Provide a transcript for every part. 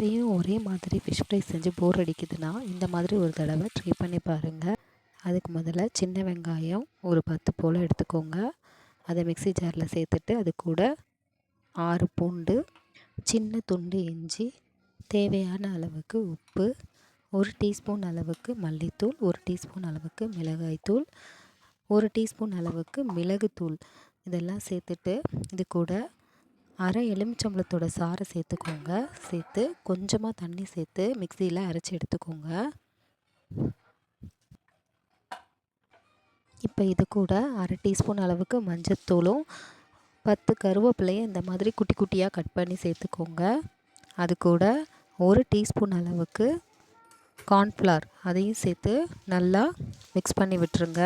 எப்பயும் ஒரே மாதிரி ஃபிஷ் ஃப்ரை செஞ்சு போர் அடிக்குதுன்னா இந்த மாதிரி ஒரு தடவை ட்ரை பண்ணி பாருங்கள் அதுக்கு முதல்ல சின்ன வெங்காயம் ஒரு பத்து போல் எடுத்துக்கோங்க. அதை மிக்ஸி ஜாரில் சேர்த்துட்டு அது கூட ஆறு பூண்டு சின்ன துண்டு இஞ்சி தேவையான அளவுக்கு உப்பு ஒரு டீஸ்பூன் அளவுக்கு மல்லித்தூள் ஒரு டீஸ்பூன் அளவுக்கு மிளகாய்த்தூள் ஒரு டீஸ்பூன் அளவுக்கு மிளகுத்தூள். இதெல்லாம் சேர்த்துட்டு இது கூட அரை எலுமிச்சம்பழத்தோட சாறை சேர்த்துக்கோங்க. சேர்த்து கொஞ்சமாக தண்ணி சேர்த்து மிக்சியில் அரைச்சி எடுத்துக்கோங்க. இப்போ இது கூட அரை டீஸ்பூன் அளவுக்கு மஞ்சத்தூளும் பத்து கருவேப்பிலையும் இந்த மாதிரி குட்டி குட்டியாக கட் பண்ணி சேர்த்துக்கோங்க. அது கூட ஒரு டீஸ்பூன் அளவுக்கு கார்ன்ஃப்ளவர் அதையும் சேர்த்து நல்லா மிக்ஸ் பண்ணி விட்டுருங்க.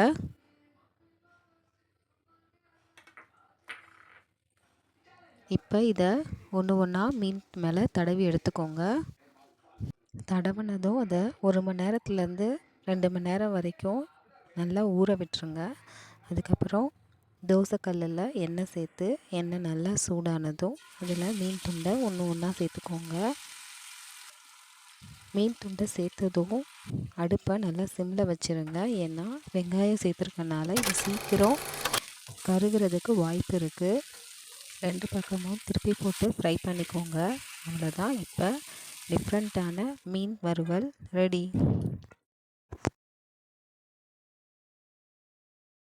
இப்போ இதை ஒன்று ஒன்றா மீன் மேலே தடவி எடுத்துக்கோங்க. தடவினதும் அதை ஒரு மணி நேரத்துலேருந்து ரெண்டு மணி நேரம் வரைக்கும் நல்லா ஊற விட்டுருங்க. அதுக்கப்புறம் தோசைக்கல்லில் எண்ணெய் சேர்த்து எண்ணெய் நல்லா சூடானதும் அதில் மீன் துண்டை ஒன்று ஒன்றா சேர்த்துக்கோங்க. மீன் துண்டை சேர்த்ததும் அடுப்பை நல்லா சிம்மில் வச்சுருங்க. ஏன்னா வெங்காயம் சேர்த்துருக்கனால இது சீக்கிரம் கருகிறதுக்கு வாய்ப்பு இருக்குது ரெண்டு பக்கமும் திருப்பி போட்டு ஃப்ரை பண்ணிக்கோங்க. அவ்வளோதான் இப்போ டிஃப்ரெண்ட்டான மீன் வறுவல் ரெடி